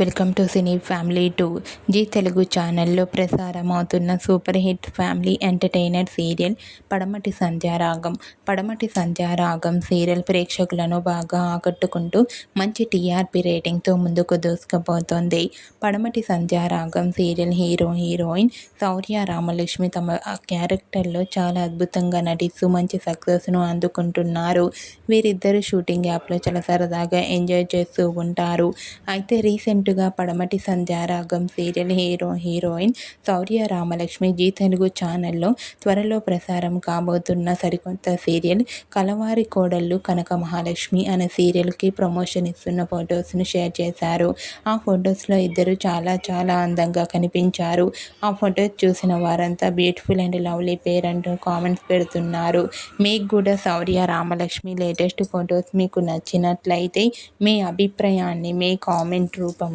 Welcome to cine family two. Zee Telugu ఛానల్లో ప్రసారం అవుతున్న super hit family entertainer serial Padamati Sandhyaragam Padamati Sandhyaragam serial ప్రేక్షకులను బాగా ఆకట్టుకుంటూ మంచి టీఆర్పీ రేటింగ్తో ముందుకు దూసుకుపోతోంది. Padamati Sandhyaragam serial hero heroine Shaurya Ramalakshmi తమ క్యారెక్టర్లో చాలా అద్భుతంగా నటిస్తూ మంచి సక్సెస్ను అందుకుంటున్నారు. వీరిద్దరు షూటింగ్ యాప్లో చాలా సరదాగా ఎంజాయ్ చేస్తూ ఉంటారు. అయితే రీసెంట్ రీసెంట్గా Padamati Sandhyaragam serial hero heroine Shaurya Ramalakshmi Zee Telugu ఛానల్లో త్వరలో ప్రసారం కాబోతున్న సరికొత్త సీరియల్ కలవారి కోడళ్ళు కనక మహాలక్ష్మి అనే సీరియల్కి ప్రమోషన్ ఇస్తున్న ఫొటోస్ను షేర్ చేశారు. ఆ ఫొటోస్లో ఇద్దరు చాలా చాలా అందంగా కనిపించారు. ఆ ఫొటోస్ చూసిన వారంతా బ్యూటిఫుల్ అండ్ లవ్లీ పేర్ అంటూ కామెంట్స్ పెడుతున్నారు. మీకు కూడా శౌర్య రామలక్ష్మి లేటెస్ట్ ఫొటోస్ మీకు నచ్చినట్లయితే మీ అభిప్రాయాన్ని మీ కామెంట్ రూపంలో